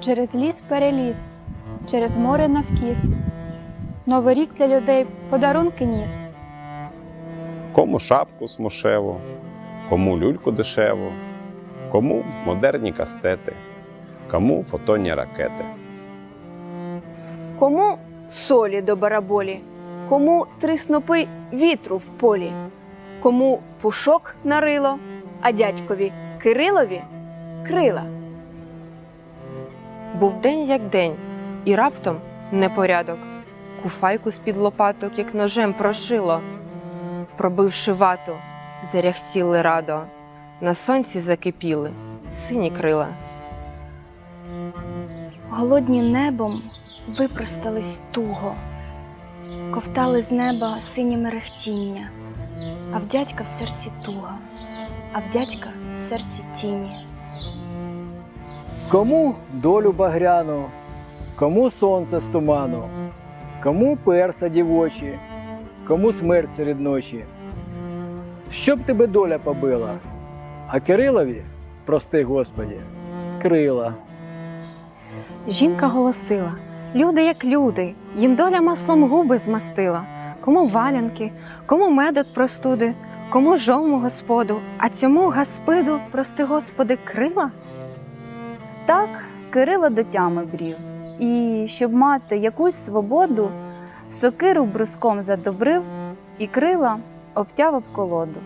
через ліс переліз, через море навкіс. Новий рік для людей подарунки ніс. Кому шапку смушеву, кому люльку дешеву, кому модерні кастети, кому фотонні ракети. Кому солі до бараболі, кому три снопи вітру в полі, кому пушок на рило, а дядькові Кирилові крила. Був день як день, і раптом непорядок. Куфайку з-під лопаток, як ножем прошило. Пробивши вату, заряхтіли радо, на сонці закипіли сині крила. Голодні небом випростались туго, ковтали з неба сині мерехтіння, а в дядька в серці туга, а в дядька в серці тіні. Кому долю багряну, кому сонце з туману, кому перса дівочі, кому смерть серед ночі. Щоб тебе доля побила, а Кирилові, прости Господі, крила. Жінка голосила: Люди, як люди, їм доля маслом губи змастила, кому валянки, кому медот простуди, кому жому господу, а цьому гаспиду, прости Господи, крила. Так Кирило до тями брів, і щоб мати якусь свободу, сокиру бруском задобрив і крила обтяв об колоду.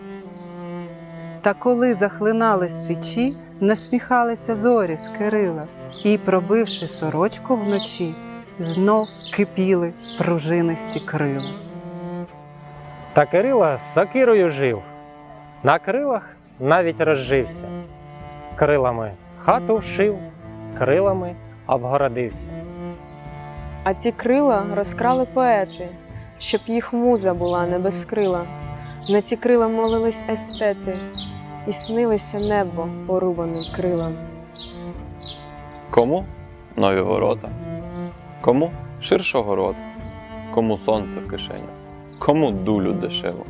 Та коли захлинались сичі, насміхалися зорі з Кирила, і, пробивши сорочку вночі, знов кипіли пружинисті крила. Та Кирила з сокирою жив, на крилах навіть розжився. Крилами хату вшив, крилами обгородився. А ці крила розкрали поети, щоб їх муза була не безкрила. На ці крила молились естети, і снилося небо порубаним крилам. Кому нові ворота, кому ширшого рота, кому сонце в кишені, кому дулю дешеву.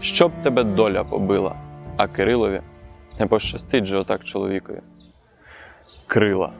Щоб тебе доля побила, а Кирилові не пощастить же отак чоловікові. Крила.